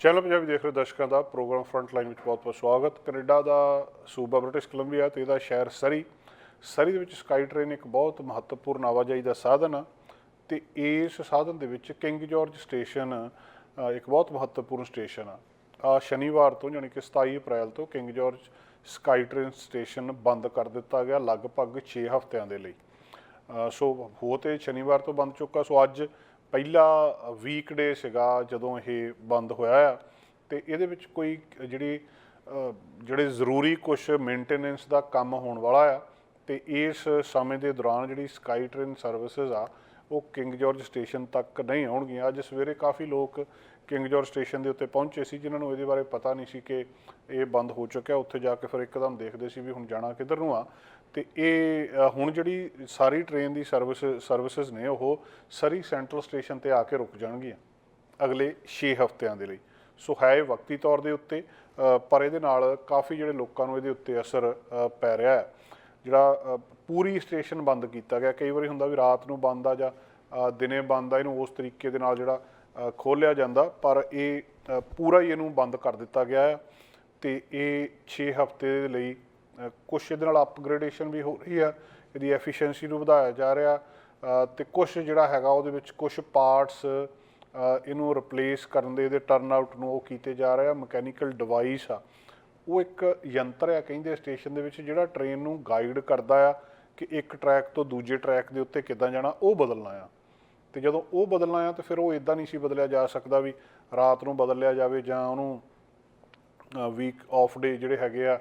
Channel Punjabi ਦੇਖ ਰਹੇ ਦਰਸ਼ਕਾਂ ਦਾ ਪ੍ਰੋਗਰਾਮ ਫਰੰਟ ਲਾਈਨ ਵਿੱਚ ਬਹੁਤ-ਬਹੁਤ ਸਵਾਗਤ। ਕੈਨੇਡਾ ਦਾ ਸੂਬਾ ਬ੍ਰਿਟਿਸ਼ ਕੋਲੰਬੀਆ ਤੇ ਇਹਦਾ ਸ਼ਹਿਰ ਸਰੀ। ਸਰੀ ਦੇ ਵਿੱਚ ਸਕਾਈ ਟ੍ਰੇਨ ਇੱਕ ਬਹੁਤ ਮਹੱਤਵਪੂਰਨ ਆਵਾਜਾਈ ਦਾ ਸਾਧਨ ਆ ਤੇ ਇਸ ਸਾਧਨ ਦੇ ਵਿੱਚ ਕਿੰਗ ਜਾਰਜ ਸਟੇਸ਼ਨ ਇੱਕ ਬਹੁਤ ਮਹੱਤਵਪੂਰਨ ਸਟੇਸ਼ਨ ਆ। ਆ ਸ਼ਨੀਵਾਰ ਤੋਂ ਯਾਨੀ ਕਿ 27 ਅਪ੍ਰੈਲ ਤੋਂ King George sky train station ਬੰਦ ਕਰ ਦਿੱਤਾ ਗਿਆ ਲਗਭਗ 6 ਹਫ਼ਤਿਆਂ ਦੇ ਲਈ। ਸੋ ਹੋ ਤੇ ਸ਼ਨੀਵਾਰ ਤੋਂ ਬੰਦ ਚੁੱਕਾ। ਸੋ ਅੱਜ ਪਹਿਲਾ ਵੀਕਡੇ ਸੀਗਾ ਜਦੋਂ ਇਹ ਬੰਦ ਹੋਇਆ ਆ, ਤੇ ਇਹਦੇ ਵਿੱਚ ਕੋਈ ਜਿਹੜੀ ਜਿਹੜੇ ਜ਼ਰੂਰੀ ਕੁਝ ਮੇਨਟੇਨੈਂਸ ਦਾ ਕੰਮ ਹੋਣ ਵਾਲਾ ਆ, ਤੇ ਇਸ ਸਮੇਂ ਦੇ ਦੌਰਾਨ ਜਿਹੜੀ ਸਕਾਈ ਟ੍ਰੇਨ ਸਰਵਿਸਿਜ਼ ਆ, ਉਹ ਕਿੰਗ ਜਾਰਜ ਸਟੇਸ਼ਨ ਤੱਕ ਨਹੀਂ ਆਉਣਗੀਆਂ। ਅੱਜ ਸਵੇਰੇ ਕਾਫੀ ਲੋਕ ਕਿੰਗ ਜਾਰਜ ਸਟੇਸ਼ਨ ਦੇ ਉੱਤੇ ਪਹੁੰਚੇ ਸੀ, ਜਿਨ੍ਹਾਂ ਨੂੰ ਇਹਦੇ ਬਾਰੇ ਪਤਾ ਨਹੀਂ ਸੀ ਕਿ ਇਹ ਬੰਦ ਹੋ ਚੁੱਕਿਆ। ਉੱਥੇ ਜਾ ਕੇ ਫਿਰ ਇੱਕਦਮ ਦੇਖਦੇ ਸੀ ਵੀ ਹੁਣ ਜਾਣਾ ਕਿੱਧਰ ਨੂੰ ਆ। ਤੇ ਇਹ ਅ, ਹੁਣ ਜਿਹੜੀ ਸਾਰੀ ਟ੍ਰੇਨ ਦੀ ਸਰਵਿਸ ਸਰਵਿਸਿਜ਼ ਨੇ ਉਹ ਸਰੀ ਸੈਂਟਰਲ ਸਟੇਸ਼ਨ ਤੇ ਆ ਕੇ ਰੁਕ ਜਾਣਗੀਆਂ ਅਗਲੇ 6 ਹਫ਼ਤਿਆਂ ਦੇ ਲਈ। ਸੋ ਹੈ ਇਹ ਵਕਤੀ ਤੌਰ ਦੇ ਉੱਤੇ ਅ, ਪਰ ਇਹਦੇ ਨਾਲ ਕਾਫੀ ਜਿਹੜੇ ਲੋਕਾਂ ਨੂੰ ਇਹਦੇ ਉੱਤੇ ਅਸਰ ਅ, ਪੈ ਰਿਹਾ ਹੈ। ਜਿਹੜਾ ਅ, ਪੂਰੀ ਸਟੇਸ਼ਨ ਬੰਦ ਕੀਤਾ ਗਿਆ ਕਈ ਵਾਰੀ ਹੁੰਦਾ ਵੀ ਰਾਤ ਨੂੰ ਬੰਦ ਆ ਜਾਂ ਅ, ਦਿਨੇ ਬੰਦ ਆ ਇਹਨੂੰ ਉਸ ਤਰੀਕੇ ਦੇ ਨਾਲ ਜਿਹੜਾ ਖੋਲਿਆ ਜਾਂਦਾ ਪਰ ਇਹ ਅ, ਪੂਰਾ ਹੀ ਇਹਨੂੰ ਬੰਦ ਕਰ ਦਿੱਤਾ ਗਿਆ ਹੈ। ਤੇ ਇਹ 6 ਹਫ਼ਤੇ ਦੇ ਲਈ ਅ, ਕੁਛ ਇਹਦੇ ਨਾਲ ਅਪਗ੍ਰੇਡੇਸ਼ਨ ਵੀ ਹੋ ਰਹੀ ਆ ਇਹਦੀ ਐਫੀਸ਼ੀਐਂਸੀ ਨੂੰ ਵਧਾਇਆ ਜਾ ਰਿਹਾ ਅ, ਤੇ ਕੁਛ ਜਿਹੜਾ ਹੈਗਾ ਉਹਦੇ ਵਿੱਚ ਕੁਛ ਪਾਰਟਸ ਇਹਨੂੰ ਰਿਪਲੇਸ ਕਰਨ ਦੇ ਇਹਦੇ ਟਰਨ ਆਊਟ ਨੂੰ ਉਹ ਕੀਤੇ ਜਾ ਰਹੇ ਆ ਮਕੈਨੀਕਲ ਡਿਵਾਈਸ ਆ। ਉਹ ਇੱਕ ਯੰਤਰ ਆ ਕਹਿੰਦੇ ਸਟੇਸ਼ਨ ਦੇ ਵਿੱਚ ਜਿਹੜਾ ਟ੍ਰੇਨ ਨੂੰ ਗਾਈਡ ਕਰਦਾ ਆ ਕਿ ਇੱਕ ਟਰੈਕ ਤੋਂ ਦੂਜੇ ਟਰੈਕ ਦੇ ਉੱਤੇ ਕਿੱਦਾਂ ਜਾਣਾ ਉਹ ਬਦਲਣਾ ਆ। ਤੇ ਜਦੋਂ ਉਹ ਬਦਲਣਾ ਆ ਤਾਂ ਫਿਰ ਉਹ ਇਦਾਂ ਨਹੀਂ ਸੀ ਬਦਲਿਆ ਜਾ ਸਕਦਾ ਵੀ ਰਾਤ ਨੂੰ ਬਦਲਿਆ ਜਾਵੇ ਜਾਂ ਉਹਨੂੰ ਵੀਕ ਆਫ ਡੇ ਜਿਹੜੇ ਹੈਗੇ ਆ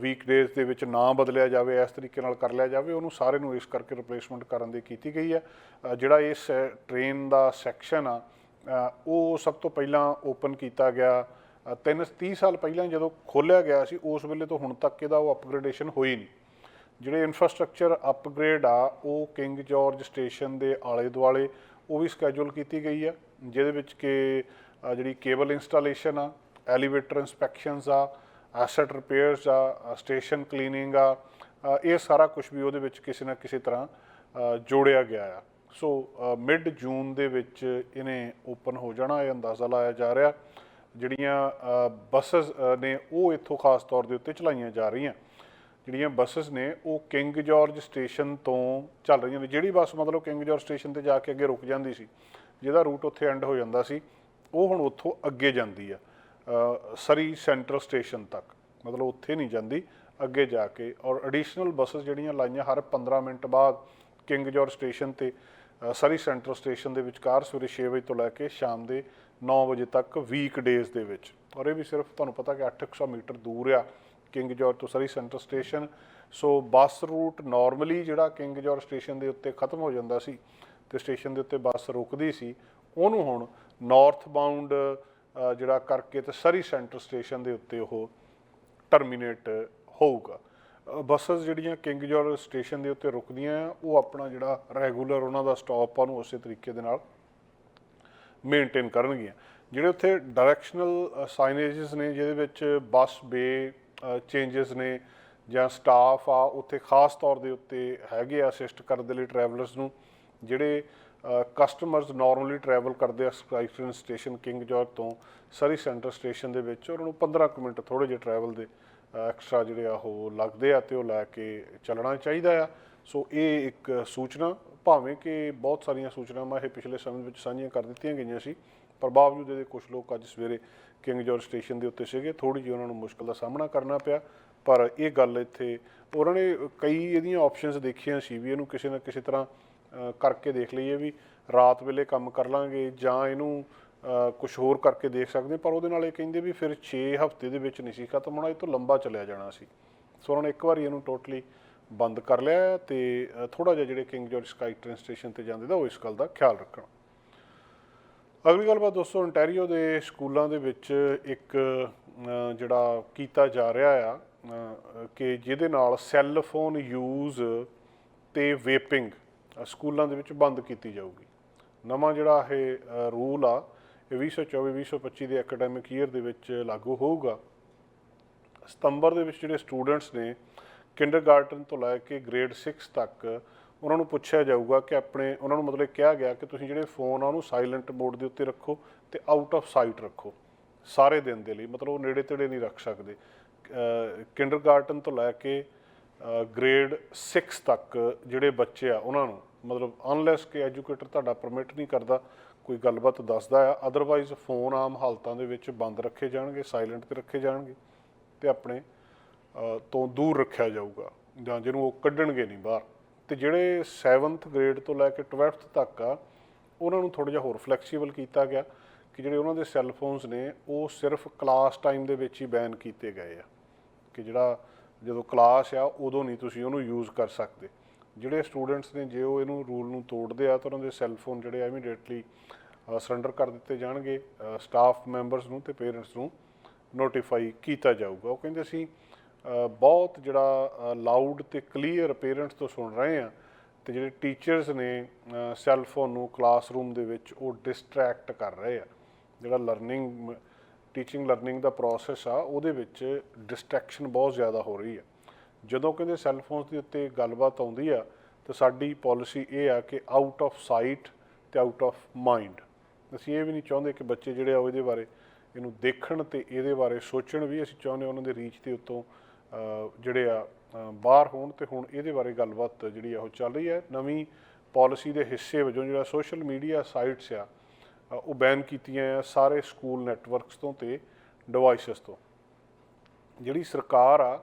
ਵੀਕ ਡੇਜ਼ ਦੇ ਵਿੱਚ ਨਾ ਬਦਲਿਆ ਜਾਵੇ ਇਸ ਤਰੀਕੇ ਨਾਲ ਕਰ ਲਿਆ ਜਾਵੇ ਉਹਨੂੰ ਸਾਰੇ ਨੂੰ ਇਸ ਕਰਕੇ ਰਿਪਲੇਸਮੈਂਟ ਕਰਨ ਦੀ ਕੀਤੀ ਗਈ ਹੈ। ਅ, ਜਿਹੜਾ ਇਸ ਟ੍ਰੇਨ ਦਾ ਸੈਕਸ਼ਨ ਆ ਉਹ ਸਭ ਤੋਂ ਪਹਿਲਾਂ ਓਪਨ ਕੀਤਾ ਗਿਆ। ਅ, ਤਿੰਨ 30 ਸਾਲ ਪਹਿਲਾਂ ਜਦੋਂ ਖੋਲ੍ਹਿਆ ਗਿਆ ਸੀ ਉਸ ਵੇਲੇ ਤੋਂ ਹੁਣ ਤੱਕ ਇਹਦਾ ਉਹ ਅਪਗ੍ਰੇਡੇਸ਼ਨ ਹੋਈ ਨਹੀਂ। ਜਿਹੜੇ ਇਨਫਰਾਸਟ੍ਰਕਚਰ ਅਪਗ੍ਰੇਡ ਆ ਉਹ ਕਿੰਗ ਜਾਰਜ ਸਟੇਸ਼ਨ ਦੇ ਆਲੇ ਦੁਆਲੇ ਉਹ ਵੀ ਸਕੇਜੂਲ ਕੀਤੀ ਗਈ ਆ ਜਿਹਦੇ ਵਿੱਚ ਕਿ ਜਿਹੜੀ ਕੇਬਲ ਇੰਸਟਾਲੇਸ਼ਨ ਆ ਐਲੀਵੇਟਰ ਇਨਸਪੈਕਸ਼ਨਸ ਆ ਐਸੈਟ ਰਿਪੇਅਰਸ ਆ ਸਟੇਸ਼ਨ ਕਲੀਨਿੰਗ ਆ ਇਹ ਸਾਰਾ ਕੁਝ ਵੀ ਉਹਦੇ ਵਿੱਚ ਕਿਸੇ ਨਾ ਕਿਸੇ ਤਰ੍ਹਾਂ ਜੋੜਿਆ ਗਿਆ ਆ। ਸੋ ਮਿਡ ਜੂਨ ਦੇ ਵਿੱਚ ਇਹਨੇ ਓਪਨ ਹੋ ਜਾਣਾ, ਇਹ ਅੰਦਾਜ਼ਾ ਲਾਇਆ ਜਾ ਰਿਹਾ। ਜਿਹੜੀਆਂ ਬੱਸਸ ਨੇ ਉਹ ਇੱਥੋਂ ਖਾਸ ਤੌਰ ਦੇ ਉੱਤੇ ਚਲਾਈਆਂ ਜਾ ਰਹੀਆਂ। ਜਿਹੜੀਆਂ ਬੱਸਸ ਨੇ, ਉਹ ਕਿੰਗ ਜਾਰਜ ਸਟੇਸ਼ਨ ਤੋਂ ਚੱਲ ਰਹੀਆਂ ਨੇ। ਜਿਹੜੀ ਬੱਸ ਮਤਲਬ ਕਿੰਗ ਜਾਰਜ ਸਟੇਸ਼ਨ ਤੇ ਜਾ ਕੇ ਅੱਗੇ ਰੁਕ ਜਾਂਦੀ ਸੀ, ਜਿਹਦਾ ਰੂਟ ਉੱਥੇ ਐਂਡ ਹੋ ਜਾਂਦਾ ਸੀ, ਉਹ ਹੁਣ ਉੱਥੋਂ ਅੱਗੇ ਜਾਂਦੀ ਆ। ਸਰੀ ਸੈਂਟਰਲ ਸਟੇਸ਼ਨ ਤੱਕ। ਮਤਲਬ ਉੱਥੇ ਨਹੀਂ ਜਾਂਦੀ, ਅੱਗੇ ਜਾ ਕੇ। ਔਰ ਐਡੀਸ਼ਨਲ ਬੱਸਸ ਜਿਹੜੀਆਂ ਲਾਈਆਂ ਹਰ 15 ਮਿੰਟ ਬਾਅਦ ਕਿੰਗ ਜਾਰਜ ਸਟੇਸ਼ਨ ਤੇ ਸਰੀ ਸੈਂਟਰਲ ਸਟੇਸ਼ਨ ਦੇ ਵਿਚਕਾਰ ਸਵੇਰੇ 6 ਵਜੇ ਤੋਂ ਲੈ ਕੇ ਸ਼ਾਮ ਦੇ 9 ਵਜੇ ਤੱਕ ਵੀਕ ਡੇਜ਼ ਦੇ ਵਿੱਚ। ਔਰ ਇਹ ਵੀ ਸਿਰਫ ਤੁਹਾਨੂੰ ਪਤਾ ਕਿ 800 ਮੀਟਰ ਦੂਰ ਆ ਕਿੰਗ ਜਾਰਜ ਤੋਂ Surrey centre station. So bus route normally ਜਿਹੜਾ ਕਿੰਗ ਜਾਰਜ ਸਟੇਸ਼ਨ ਦੇ ਉੱਤੇ ਖਤਮ ਹੋ ਜਾਂਦਾ ਸੀ ਤੇ ਸਟੇਸ਼ਨ ਦੇ ਉੱਤੇ ਬੱਸ ਰੁਕਦੀ ਸੀ, ਉਹਨੂੰ ਹੁਣ ਨਾਰਥ ਬਾਉਂਡ ਜਿਹੜਾ ਕਰਕੇ ਤੇ ਸਰੀ ਸੈਂਟਰ ਸਟੇਸ਼ਨ ਦੇ ਉੱਤੇ ਉਹ ਟਰਮੀਨੇਟ ਹੋਊਗਾ। ਬੱਸਸ ਜਿਹੜੀਆਂ ਕਿੰਗ ਜੋਰ ਸਟੇਸ਼ਨ ਦੇ ਉੱਤੇ ਰੁਕਦੀਆਂ ਆ, ਉਹ ਆਪਣਾ ਜਿਹੜਾ ਰੈਗੂਲਰ ਉਹਨਾਂ ਦਾ ਸਟਾਪ ਆ, ਉਹਨੂੰ ਉਸੇ ਤਰੀਕੇ ਦੇ ਨਾਲ ਮੇਨਟੇਨ ਕਰਨਗੀਆਂ। ਜਿਹੜੇ ਉੱਥੇ ਡਾਇਰੈਕਸ਼ਨਲ ਸਾਈਨੇजेस ਨੇ, ਜਿਹਦੇ ਵਿੱਚ ਬੱਸ ਬੇ ਚੇਂजेस ਨੇ ਜਾਂ ਸਟਾਫ ਆ, ਉੱਥੇ ਖਾਸ ਤੌਰ ਦੇ ਉੱਤੇ ਹੈਗੇ ਆ ਅਸਿਸਟ ਕਰਨ ਦੇ ਲਈ ਟਰੈਵਲਰਸ ਨੂੰ, ਜਿਹੜੇ ਕਸਟਮਰਸ ਨਾਰਮਲੀ ਟਰੈਵਲ ਕਰਦੇ ਆ ਸਕਾਈਟ੍ਰੇਨ ਸਟੇਸ਼ਨ ਕਿੰਗ ਜਾਰਜ ਤੋਂ ਸਰੀ ਸੈਂਟਰ ਸਟੇਸ਼ਨ ਦੇ ਵਿੱਚ ਉਹਨਾਂ ਨੂੰ 15 ਕੁ ਮਿੰਟ ਥੋੜੇ ਜਿਹੇ ਟਰੈਵਲ ਦੇ ਐਕਸਟਰਾ ਜਿਹੜੇ ਆ ਉਹ ਲੱਗਦੇ ਆ ਤੇ ਉਹ ਲੈ ਕੇ ਚੱਲਣਾ ਚਾਹੀਦਾ ਆ। ਸੋ ਇਹ ਇੱਕ ਸੂਚਨਾ, ਭਾਵੇਂ ਕਿ ਬਹੁਤ ਸਾਰੀਆਂ ਸੂਚਨਾਵਾਂ ਇਹ ਪਿਛਲੇ ਸਮੇਂ ਵਿੱਚ ਸਾਂਝੀਆਂ ਕਰ ਦਿੱਤੀਆਂ ਗਈਆਂ ਸੀ, ਪਰ ਬਾਵਜੂਦ ਇਹਦੇ ਕੁਝ ਲੋਕ ਅੱਜ ਸਵੇਰੇ ਕਿੰਗ ਜਾਰਜ ਸਟੇਸ਼ਨ ਦੇ ਉੱਤੇ ਸੀਗੇ ਥੋੜੀ ਜਿਹੀ ਉਹਨਾਂ ਨੂੰ ਮੁਸ਼ਕਲ ਦਾ ਸਾਹਮਣਾ ਕਰਨਾ ਪਿਆ। ਪਰ ਇਹ ਗੱਲ ਇੱਥੇ, ਉਹਨਾਂ ਨੇ ਕਈ ਇਹਦੀਆਂ ਆਪਸ਼ਨਸ ਦੇਖੀਆਂ ਸੀ ਵੀ ਇਹਨੂੰ ਕਿਸੇ ਨਾ ਕਿਸੇ ਤਰ੍ਹਾਂ ਕਰਕੇ ਦੇਖ ਲਈਏ ਵੀ ਰਾਤ ਵੇਲੇ ਕੰਮ ਕਰ ਲਾਂਗੇ ਜਾਂ ਇਹਨੂੰ ਕੁਝ ਹੋਰ ਕਰਕੇ ਦੇਖ ਸਕਦੇ ਪਰ ਉਹਦੇ ਨਾਲ ਇਹ ਕਹਿੰਦੇ ਵੀ ਫਿਰ 6 ਹਫ਼ਤੇ ਦੇ ਵਿੱਚ ਨਹੀਂ ਸੀ ਖਤਮ ਹੋਣਾ, ਇਹ ਤੋਂ ਲੰਬਾ ਚੱਲਿਆ ਜਾਣਾ ਸੀ। ਸੋ ਉਹਨਾਂ ਨੇ ਇੱਕ ਵਾਰੀ ਇਹਨੂੰ ਟੋਟਲੀ ਬੰਦ ਕਰ ਲਿਆ ਤੇ ਥੋੜਾ ਜਿਹਾ ਜਿਹੜੇ King George sky train station ਤੇ ਜਾਂਦੇ ਦਾ, ਉਹ ਇਸ ਗੱਲ ਦਾ ਖਿਆਲ ਰੱਖਣ। ਅਗਲੀ ਗੱਲਬਾਤ ਦੋਸਤੋ, ontario ਦੇ ਸਕੂਲਾਂ ਦੇ ਵਿੱਚ ਇੱਕ ਜਿਹੜਾ ਕੀਤਾ ਜਾ ਰਿਹਾ ਆ ਕਿ ਜਿਹਦੇ ਨਾਲ ਸੈੱਲ ਫੋਨ ਯੂਜ਼ ਤੇ ਵੇਪਿੰਗ ਸਕੂਲਾਂ ਦੇ ਵਿੱਚ ਬੰਦ ਕੀਤੀ ਜਾਊਗੀ। ਨਵਾਂ ਜਿਹੜਾ ਇਹ ਰੂਲ ਆ, ਇਹ 2024-2025 ਦੇ ਐਕੈਡੈਮਿਕ ਈਅਰ ਦੇ ਵਿੱਚ ਲਾਗੂ ਹੋਊਗਾ। ਸਤੰਬਰ ਦੇ ਵਿੱਚ ਜਿਹੜੇ ਸਟੂਡੈਂਟਸ ਨੇ ਕਿੰਡਰਗਾਰਟਨ ਤੋਂ ਲੈ ਕੇ ਗ੍ਰੇਡ 6 ਤੱਕ ਉਹਨਾਂ ਨੂੰ ਪੁੱਛਿਆ ਜਾਊਗਾ ਕਿ ਆਪਣੇ, ਉਹਨਾਂ ਨੂੰ ਮਤਲਬ ਕਿਹਾ ਗਿਆ ਕਿ ਤੁਸੀਂ ਜਿਹੜੇ ਫੋਨ ਆ ਉਹਨੂੰ ਸਾਇਲੈਂਟ ਮੋਡ ਦੇ ਉੱਤੇ ਰੱਖੋ ਤੇ ਆਊਟ ਆਫ ਸਾਈਟ ਰੱਖੋ। ਸਾਰੇ ਦਿਨ ਦੇ ਲਈ, ਮਤਲਬ ਉਹ ਨੇੜੇ ਤੇੜੇ ਨਹੀਂ ਰੱਖ ਸਕਦੇ। ਕਿੰਡਰਗਾਰਟਨ ਤੋਂ ਲੈ ਕੇ ਗ੍ਰੇਡ 6 ਤੱਕ ਜਿਹੜੇ ਬੱਚੇ ਆ ਉਹਨਾਂ ਨੂੰ ਮਤਲਬ ਅਨਲੈਸ ਕਿ ਐਜੂਕੇਟਰ ਤੁਹਾਡਾ ਪਰਮਿਟ ਨਹੀਂ ਕਰਦਾ, ਕੋਈ ਗੱਲਬਾਤ ਦੱਸਦਾ ਆ ਅਦਰਵਾਈਜ਼ ਫੋਨ ਆਮ ਹਾਲਤਾਂ ਦੇ ਵਿੱਚ ਬੰਦ ਰੱਖੇ ਜਾਣਗੇ ਸਾਇਲੈਂਟ ਤੇ ਰੱਖੇ ਜਾਣਗੇ ਤੇ ਆਪਣੇ ਤੋਂ ਦੂਰ ਰੱਖਿਆ ਜਾਊਗਾ ਜਾਂ ਜਿਹਨੂੰ ਉਹ ਕੱਢਣਗੇ ਨਹੀਂ ਬਾਹਰ। ਤੇ ਜਿਹੜੇ 7th ਗ੍ਰੇਡ ਤੋਂ ਲੈ ਕੇ 12th ਤੱਕ ਆ, ਉਹਨਾਂ ਨੂੰ ਥੋੜਾ ਜਿਹਾ ਹੋਰ ਫਲੈਕਸੀਬਲ ਕੀਤਾ ਗਿਆ ਕਿ ਜਿਹੜੇ ਉਹਨਾਂ ਦੇ ਸੈੱਲ ਫੋਨਸ ਨੇ, ਉਹ ਸਿਰਫ ਕਲਾਸ ਟਾਈਮ ਦੇ ਵਿੱਚ ਹੀ ਬੈਨ ਕੀਤੇ ਗਏ ਆ। ਕਿ ਜਿਹੜਾ ਜਦੋਂ ਕਲਾਸ ਆ, ਉਦੋਂ ਨਹੀਂ ਤੁਸੀਂ ਉਹਨੂੰ ਯੂਜ਼ ਕਰ ਸਕਦੇ। ਜਿਹੜੇ ਸਟੂਡੈਂਟਸ ਨੇ ਜੇ ਉਹ ਇਹਨੂੰ ਰੂਲ ਨੂੰ ਤੋੜਦੇ ਆ ਤਾਂ ਉਹਨਾਂ ਦੇ ਸੈੱਲ ਫੋਨ ਜਿਹੜੇ ਆ ਇਮੀਡੀਏਟਲੀ ਸਰੈਂਡਰ ਕਰ ਦਿੱਤੇ ਜਾਣਗੇ ਸਟਾਫ ਮੈਂਬਰਸ ਨੂੰ ਤੇ ਪੇਰੈਂਟਸ ਨੂੰ ਨੋਟੀਫਾਈ ਕੀਤਾ ਜਾਊਗਾ। ਉਹ ਕਹਿੰਦੇ ਸੀ ਬਹੁਤ ਜਿਹੜਾ ਲਾਊਡ ਤੇ ਕਲੀਅਰ ਪੇਰੈਂਟਸ ਤੋਂ ਸੁਣ ਰਹੇ ਆ ਤੇ ਜਿਹੜੇ ਟੀਚਰਸ ਨੇ ਸੈੱਲ ਫੋਨ ਨੂੰ ਕਲਾਸਰੂਮ ਦੇ ਵਿੱਚ ਉਹ ਡਿਸਟਰੈਕਟ ਕਰ ਰਹੇ ਆ। ਜਿਹੜਾ ਲਰਨਿੰਗ ਟੀਚਿੰਗ ਲਰਨਿੰਗ ਦਾ ਪ੍ਰੋਸੈਸ ਆ, ਉਹਦੇ ਵਿੱਚ ਡਿਸਟਰੈਕਸ਼ਨ ਬਹੁਤ ਜ਼ਿਆਦਾ ਹੋ ਰਹੀ ਆ। ਜਦੋਂ ਕਹਿੰਦੇ ਸੈੱਲ ਫੋਨਸ ਦੇ ਉੱਤੇ ਗੱਲਬਾਤ ਆਉਂਦੀ ਆ, ਤਾਂ ਸਾਡੀ ਪਾਲਿਸੀ ਇਹ ਆ ਕਿ ਆਊਟ ਆਫ ਸਾਈਟ ਤੇ ਆਊਟ ਆਫ ਮਾਈਂਡ ਅਸੀਂ ਇਹ ਵੀ ਨਹੀਂ ਚਾਹੁੰਦੇ ਕਿ ਬੱਚੇ ਜਿਹੜੇ ਆ ਉਹ ਇਹਦੇ ਬਾਰੇ, ਇਹਨੂੰ ਦੇਖਣ ਤੇ ਇਹਦੇ ਬਾਰੇ ਸੋਚਣ ਵੀ। ਅਸੀਂ ਚਾਹੁੰਦੇ ਉਹਨਾਂ ਦੇ ਰੀਚ ਦੇ ਉੱਤੋਂ ਜਿਹੜੇ ਆ ਬਾਹਰ ਹੋਣ ਤੇ ਹੁਣ ਇਹਦੇ ਬਾਰੇ ਗੱਲਬਾਤ ਜਿਹੜੀ ਆ ਉਹ ਚੱਲ ਰਹੀ ਹੈ ਨਵੀਂ ਪਾਲਿਸੀ ਦੇ ਹਿੱਸੇ ਵਜੋਂ ਜਿਹੜਾ ਸੋਸ਼ਲ ਮੀਡੀਆ ਸਾਈਟਸ ਆ ਉਹ ਬੈਨ ਕੀਤੀਆਂ ਆ ਸਾਰੇ ਸਕੂਲ ਨੈਟਵਰਕਸ ਤੋਂ ਤੇ ਡਿਵਾਈਸਸ ਤੋਂ। ਜਿਹੜੀ ਸਰਕਾਰ ਆ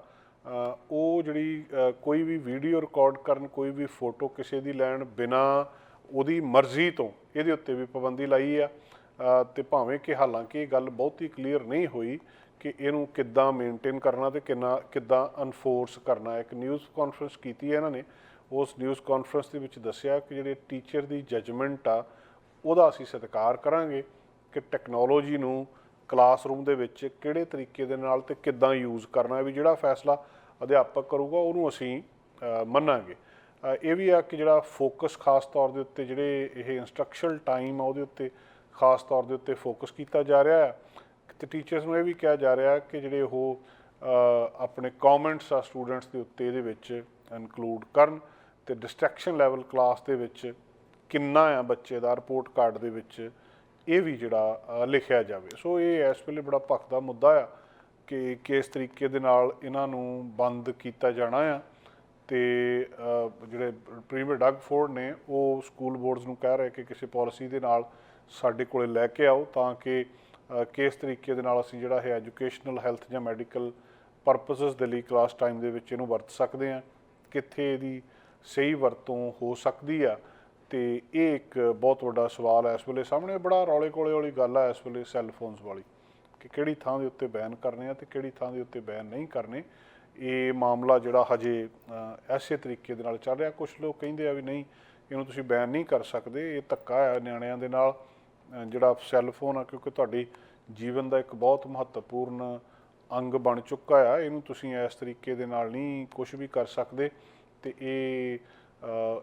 ਉਹ ਜਿਹੜੀ ਕੋਈ ਵੀ ਵੀਡੀਓ ਰਿਕਾਰਡ ਕਰਨ ਕੋਈ ਵੀ ਫੋਟੋ ਕਿਸੇ ਦੀ ਲੈਣ ਬਿਨਾ ਉਹਦੀ ਮਰਜ਼ੀ ਤੋਂ ਇਹਦੇ ਉੱਤੇ ਵੀ ਪਾਬੰਦੀ ਲਾਈ ਆ। ਅ, ਤੇ ਭਾਵੇਂ ਕਿ ਹਾਲਾਂਕਿ ਇਹ ਗੱਲ ਬਹੁਤੀ ਕਲੀਅਰ ਨਹੀਂ ਹੋਈ ਕਿ ਇਹਨੂੰ ਕਿੱਦਾਂ ਮੇਨਟੇਨ ਕਰਨਾ ਤੇ ਕਿੰਨਾ ਕਿੱਦਾਂ ਅਨਫੋਰਸ ਕਰਨਾ। ਇੱਕ ਨਿਊਜ਼ ਕਾਨਫਰੰਸ ਕੀਤੀ ਹੈ ਇਹਨਾਂ ਨੇ। ਉਸ ਨਿਊਜ਼ ਕਾਨਫਰੰਸ ਦੇ ਵਿੱਚ ਦੱਸਿਆ ਕਿ ਜਿਹੜੇ ਟੀਚਰ ਦੀ ਜਜਮੈਂਟ ਆ ਉਹਦਾ ਅਸੀਂ ਸਤਿਕਾਰ ਕਰਾਂਗੇ ਕਿ ਟੈਕਨੋਲੋਜੀ ਨੂੰ ਕਲਾਸਰੂਮ ਦੇ ਵਿੱਚ ਕਿਹੜੇ ਤਰੀਕੇ ਦੇ ਨਾਲ ਤੇ ਕਿੱਦਾਂ ਯੂਜ਼ ਕਰਨਾ ਹੈ ਵੀ ਜਿਹੜਾ ਫੈਸਲਾ ਅਧਿਆਪਕ ਕਰੂਗਾ, ਉਹਨੂੰ ਅਸੀਂ ਮੰਨਾਂਗੇ। ਇਹ ਵੀ ਆ ਕਿ ਜਿਹੜਾ ਫੋਕਸ ਖਾਸ ਤੌਰ ਦੇ ਉੱਤੇ ਜਿਹੜੇ ਇਹ ਇਨਸਟਰਕਸ਼ਨਲ ਟਾਈਮ ਆ, ਉਹਦੇ ਉੱਤੇ ਖਾਸ ਤੌਰ ਦੇ ਉੱਤੇ ਫੋਕਸ ਕੀਤਾ ਜਾ ਰਿਹਾ ਹੈ ਤੇ ਟੀਚਰਸ ਨੂੰ ਇਹ ਵੀ ਕਿਹਾ ਜਾ ਰਿਹਾ ਕਿ ਜਿਹੜੇ ਉਹ ਆਪਣੇ ਕਮੈਂਟਸ ਆ ਸਟੂਡੈਂਟਸ ਦੇ ਉੱਤੇ ਇਹਦੇ ਵਿੱਚ ਇਨਕਲੂਡ ਕਰਨ ਤੇ ਡਿਸਟਰੈਕਸ਼ਨ ਲੈਵਲ ਕਲਾਸ ਦੇ ਵਿੱਚ ਕਿੰਨਾ ਆ ਬੱਚੇ ਦਾ ਰਿਪੋਰਟ ਕਾਰਡ ਦੇ ਵਿੱਚ ਇਹ ਵੀ ਜਿਹੜਾ ਲਿਖਿਆ ਜਾਵੇ। ਸੋ ਇਹ ਇਸ ਵੇਲੇ ਬੜਾ ਭਖਦਾ ਮੁੱਦਾ ਆ। ਕਿ ਕਿਸ ਤਰੀਕੇ ਦੇ ਨਾਲ ਇਹਨਾਂ ਨੂੰ ਬੰਦ ਕੀਤਾ ਜਾਣਾ ਆ। ਤੇ ਜਿਹੜੇ ਪ੍ਰੀਮੀਅਰ ਡਗ ਫੋਰਡ ਨੇ, ਉਹ ਸਕੂਲ ਬੋਰਡਸ ਨੂੰ ਕਹਿ ਰਹੇ ਕਿ ਕਿਸੇ ਪਾਲਿਸੀ ਦੇ ਨਾਲ ਸਾਡੇ ਕੋਲੇ ਲੈ ਕੇ ਆਓ ਤਾਂ ਕਿ ਕਿਸ ਤਰੀਕੇ ਦੇ ਨਾਲ ਅਸੀਂ ਜਿਹੜਾ ਹੈ ਐਜੂਕੇਸ਼ਨਲ ਹੈਲਥ ਜਾਂ ਮੈਡੀਕਲ ਪਰਪਸਸ ਦੇ ਲਈ ਕਲਾਸ ਟਾਈਮ ਦੇ ਵਿੱਚ ਇਹਨੂੰ ਵਰਤ ਸਕਦੇ ਹਾਂ। ਕਿੱਥੇ ਇਹਦੀ ਸਹੀ ਵਰਤੋਂ ਹੋ ਸਕਦੀ ਆ। ਤੇ ਇਹ ਇੱਕ ਬਹੁਤ ਵੱਡਾ ਸਵਾਲ ਹੈ। ਇਸ ਵੇਲੇ ਸਾਹਮਣੇ ਬੜਾ ਰੌਲੇ ਕੋਲੇ ਵਾਲੀ ਗੱਲ ਆ, ਇਸ ਵੇਲੇ ਸੈੱਲ ਫੋਨਸ ਵਾਲੀ। ਕਿ ਕਿਹੜੀ ਥਾਂ ਦੇ ਉੱਤੇ ਬੈਨ ਕਰਨੇ ਆ ਤੇ ਕਿਹੜੀ ਥਾਂ ਦੇ ਉੱਤੇ ਬੈਨ ਨਹੀਂ ਕਰਨੇ, ਇਹ ਮਾਮਲਾ ਜਿਹੜਾ ਹਜੇ ਐਸੇ ਤਰੀਕੇ ਦੇ ਨਾਲ ਚੱਲ ਰਿਹਾ। ਕੁਝ ਲੋਕ ਕਹਿੰਦੇ ਆ ਵੀ ਨਹੀਂ, ਇਹਨੂੰ ਤੁਸੀਂ ਬੈਨ ਨਹੀਂ ਕਰ ਸਕਦੇ, ਇਹ ਧੱਕਾ ਹੈ ਨਿਆਣਿਆਂ ਦੇ ਨਾਲ। ਜਿਹੜਾ ਸੈੱਲ ਫੋਨ ਆ, ਕਿਉਂਕਿ ਤੁਹਾਡੀ ਜੀਵਨ ਦਾ ਇੱਕ ਬਹੁਤ ਮਹੱਤਵਪੂਰਨ ਅੰਗ ਬਣ ਚੁੱਕਾ ਆ, ਇਹਨੂੰ ਤੁਸੀਂ ਇਸ ਤਰੀਕੇ ਦੇ ਨਾਲ ਨਹੀਂ ਕੁਝ ਵੀ ਕਰ ਸਕਦੇ। ਤੇ ਇਹ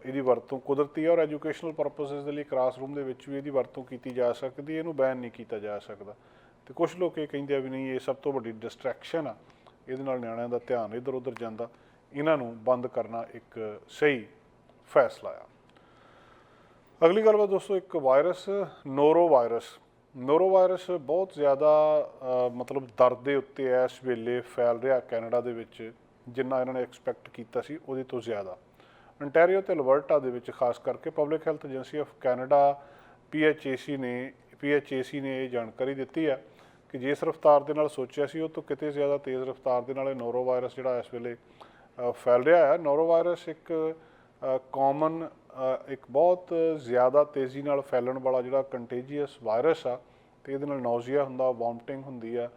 ਇਹਦੀ ਵਰਤੋਂ ਕੁਦਰਤੀ ਔਰ ਐਜੂਕੇਸ਼ਨਲ ਪਰਪਸਸ ਦੇ ਲਈ ਕਲਾਸਰੂਮ ਦੇ ਵਿੱਚ ਵੀ ਇਹਦੀ ਵਰਤੋਂ ਕੀਤੀ ਜਾ ਸਕਦੀ, ਇਹਨੂੰ ਬੈਨ ਨਹੀਂ ਕੀਤਾ ਜਾ ਸਕਦਾ। ਤੇ ਕੁਝ ਲੋਕ ਇਹ ਕਹਿੰਦੇ ਆ ਵੀ ਨਹੀਂ, ਇਹ ਸਭ ਤੋਂ ਵੱਡੀ ਡਿਸਟਰੈਕਸ਼ਨ ਆ। ਇਹਦੇ ਨਾਲ ਨਿਆਣਿਆਂ ਦਾ ਧਿਆਨ ਇੱਧਰ ਉੱਧਰ ਜਾਂਦਾ। ਇਹਨਾਂ ਨੂੰ ਬੰਦ ਕਰਨਾ ਇੱਕ ਸਹੀ ਫੈਸਲਾ ਆ। ਅਗਲੀ ਗੱਲਬਾਤ ਦੋਸਤੋ, ਇੱਕ virus norovirus norovirus ਬਹੁਤ ਜ਼ਿਆਦਾ ਮਤਲਬ ਦਰਦ ਦੇ ਉੱਤੇ ਇਸ ਵੇਲੇ ਫੈਲ ਰਿਹਾ ਕੈਨੇਡਾ ਦੇ ਵਿੱਚ, ਜਿੰਨਾ ਇਹਨਾਂ ਨੇ ਐਕਸਪੈਕਟ ਕੀਤਾ ਸੀ, ਉਹਦੇ ਤੋਂ ਜ਼ਿਆਦਾ। ਅੰਟੈਰੀਓ ਤੇ ਅਲਬਰਟਾ ਦੇ ਵਿੱਚ ਖਾਸ ਕਰਕੇ public health agency of Canada PHAC ਨੇ PHAC ਨੇ ਇਹ ਜਾਣਕਾਰੀ ਦਿੱਤੀ ਆ ਕਿ ਜਿਸ ਰਫ਼ਤਾਰ ਦੇ ਨਾਲ ਸੋਚਿਆ ਸੀ ਉਹ ਤੋਂ ਕਿਤੇ ਜ਼ਿਆਦਾ ਤੇਜ਼ ਰਫ਼ਤਾਰ ਦੇ ਨਾਲ ਇਹ ਨੋਰੋ ਵਾਇਰਸ ਜਿਹੜਾ ਇਸ ਵੇਲੇ ਫੈਲ ਰਿਹਾ ਹੈ। ਨੋਰੋ ਵਾਇਰਸ ਇੱਕ ਕਾਮਨ ਇੱਕ ਬਹੁਤ ਜ਼ਿਆਦਾ ਤੇਜ਼ੀ ਨਾਲ ਫੈਲਣ ਵਾਲਾ ਜਿਹੜਾ ਕੰਟੇਜੀਅਸ ਵਾਇਰਸ ਆ, ਤੇ ਇਹਦੇ ਨਾਲ ਨੌਜ਼ੀਆ ਹੁੰਦਾ ਵੋਮਟਿੰਗ ਹੁੰਦੀ ਆ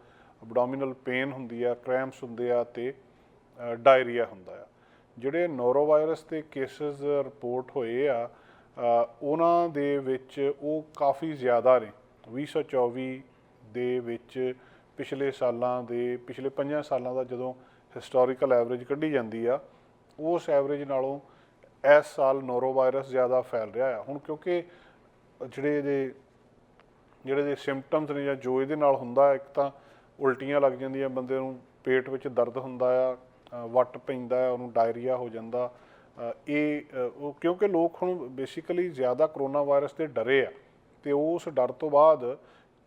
ਅਬਡੋਮੀਨਲ ਪੇਨ ਹੁੰਦੀ ਆ ਕ੍ਰੈਂਪਸ ਹੁੰਦੇ ਆ ਤੇ ਡਾਇਰੀਆ ਹੁੰਦਾ ਆ। ਜਿਹੜੇ ਨੋਰੋ ਵਾਇਰਸ ਦੇ ਕੇਸਸ ਰਿਪੋਰਟ ਹੋਏ ਆ ਉਹਨਾਂ ਦੇ ਵਿੱਚ ਉਹ ਕਾਫੀ ਜ਼ਿਆਦਾ ਨੇ। 2024 ਦੇ ਵਿੱਚ ਪਿਛਲੇ ਸਾਲਾਂ ਦੇ, ਪਿਛਲੇ 5 ਸਾਲਾਂ ਦਾ ਜਦੋਂ ਹਿਸਟੋਰੀਕਲ ਐਵਰੇਜ ਕੱਢੀ ਜਾਂਦੀ ਆ, ਉਸ ਐਵਰੇਜ ਨਾਲੋਂ ਇਸ ਸਾਲ ਨੋਰੋ ਵਾਇਰਸ ਜ਼ਿਆਦਾ ਫੈਲ ਰਿਹਾ ਆ। ਹੁਣ ਕਿਉਂਕਿ ਜਿਹੜੇ ਇਹਦੇ, ਜਿਹੜੇ ਦੇ ਸਿੰਪਟਮਸ ਨੇ ਜਾਂ ਜੋ ਇਹਦੇ ਨਾਲ ਹੁੰਦਾ, ਇੱਕ ਤਾਂ ਉਲਟੀਆਂ ਲੱਗ ਜਾਂਦੀਆਂ, ਬੰਦੇ ਨੂੰ ਪੇਟ ਵਿੱਚ ਦਰਦ ਹੁੰਦਾ ਆ ਵੱਟ ਪੈਂਦਾ ਆ, ਉਹਨੂੰ ਡਾਇਰੀਆ ਹੋ ਜਾਂਦਾ। ਇਹ ਉਹ ਕਿਉਂਕਿ ਲੋਕ ਹੁਣ ਬੇਸਿਕਲੀ ਜ਼ਿਆਦਾ ਕਰੋਨਾ ਵਾਇਰਸ ਤੇ ਡਰੇ ਆ। ਤੇ ਉਸ ਡਰ ਤੋਂ ਬਾਅਦ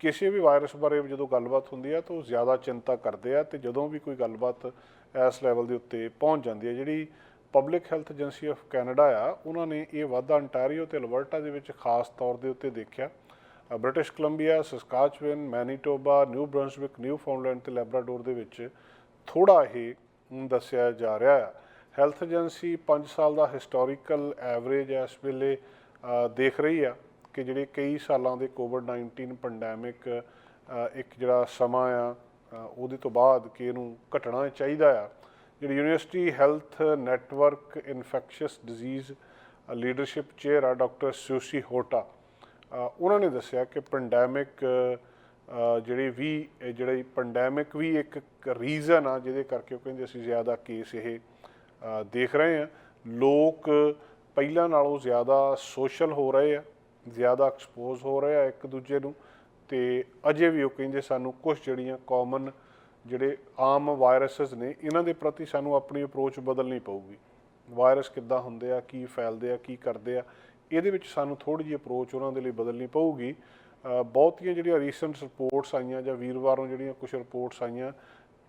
ਕਿਸੇ ਵੀ ਵਾਇਰਸ ਬਾਰੇ ਜਦੋਂ ਗੱਲਬਾਤ ਹੁੰਦੀ ਆ ਤਾਂ ਉਹ ਜ਼ਿਆਦਾ ਚਿੰਤਾ ਕਰਦੇ ਆ ਤੇ ਜਦੋਂ ਵੀ ਕੋਈ ਗੱਲਬਾਤ ਇਸ ਲੈਵਲ ਦੇ ਉੱਤੇ ਪਹੁੰਚ ਜਾਂਦੀ ਹੈ ਜਿਹੜੀ public health agency of Canada ਆ, ਉਹਨਾਂ ਨੇ ਇਹ ਵਾਧਾ ਅੰਟਾਰੀਓ ਤੇ ਅਲਬਰਟਾ ਦੇ ਵਿੱਚ ਖਾਸ ਤੌਰ ਦੇ ਉੱਤੇ ਦੇਖਿਆ। British Columbia Saskatchewan Manitoba New Brunswick Newfoundland ਤੇ ਲੈਬਰਾਡੋਰ ਦੇ ਵਿੱਚ ਥੋੜਾ ਇਹ ਦੱਸਿਆ ਜਾ ਰਿਹਾ ਹੈ ਹੈਲਥ ਏਜੰਸੀ 5 ਸਾਲ ਦਾ ਹਿਸਟੋਰੀਕਲ ਐਵਰੇਜ ਇਸ ਵੇਲੇ ਦੇਖ ਰਹੀ ਆ। ਕਿ ਜਿਹੜੇ ਕਈ ਸਾਲਾਂ ਦੇ ਕੋਵਿਡ-19 ਪੈਂਡੈਮਿਕ ਇੱਕ ਜਿਹੜਾ ਸਮਾਂ ਆ ਉਹਦੇ ਤੋਂ ਬਾਅਦ ਕਿ ਇਹਨੂੰ ਘਟਣਾ ਚਾਹੀਦਾ ਆ। ਜਿਹੜੀ university health network infectious disease leadership chair ਆ ਡਾਕਟਰ ਸੁਸ਼ੀ ਹੋਟਾ ਉਹਨਾਂ ਨੇ ਦੱਸਿਆ ਕਿ ਪੈਂਡੈਮਿਕ ਜਿਹੜੇ ਵੀ ਜਿਹੜੇ ਪੈਂਡੈਮਿਕ ਵੀ ਇੱਕ ਰੀਜ਼ਨ ਆ, ਜਿਹਦੇ ਕਰਕੇ ਉਹ ਕਹਿੰਦੇ ਅਸੀਂ ਜ਼ਿਆਦਾ ਕੇਸ ਇਹ ਦੇਖ ਰਹੇ ਆ। ਲੋਕ ਪਹਿਲਾਂ ਨਾਲੋਂ ਜ਼ਿਆਦਾ ਸੋਸ਼ਲ ਹੋ ਰਹੇ ਆ। ਜ਼ਿਆਦਾ ਐਕਸਪੋਜ਼ ਹੋ ਰਹੇ ਆ ਇੱਕ ਦੂਜੇ ਨੂੰ, ਤੇ ਅਜੇ ਵੀ ਉਹ ਕਹਿੰਦੇ ਸਾਨੂੰ ਕੁਝ ਜਿਹੜੀਆਂ ਕਾਮਨ ਜਿਹੜੇ ਆਮ ਵਾਇਰਸਸ ਨੇ, ਇਹਨਾਂ ਦੇ ਪ੍ਰਤੀ ਸਾਨੂੰ ਆਪਣੀ ਅਪਰੋਚ ਬਦਲਣੀ ਪਊਗੀ। ਵਾਇਰਸ ਕਿੱਦਾਂ ਹੁੰਦੇ ਆ, ਕੀ ਫੈਲਦੇ ਆ, ਕੀ ਕਰਦੇ ਆ, ਇਹਦੇ ਵਿੱਚ ਸਾਨੂੰ ਥੋੜੀ ਜਿਹੀ ਅਪਰੋਚ ਉਹਨਾਂ ਦੇ ਲਈ ਬਦਲਣੀ ਪਊਗੀ। ਬਹੁਤੀਆਂ ਜਿਹੜੀਆਂ ਰੀਸੈਂਟ ਰਿਪੋਰਟਸ ਆਈਆਂ ਜਾਂ ਵੀਰਵਾਰੋਂ ਜਿਹੜੀਆਂ ਕੁਝ ਰਿਪੋਰਟਸ ਆਈਆਂ,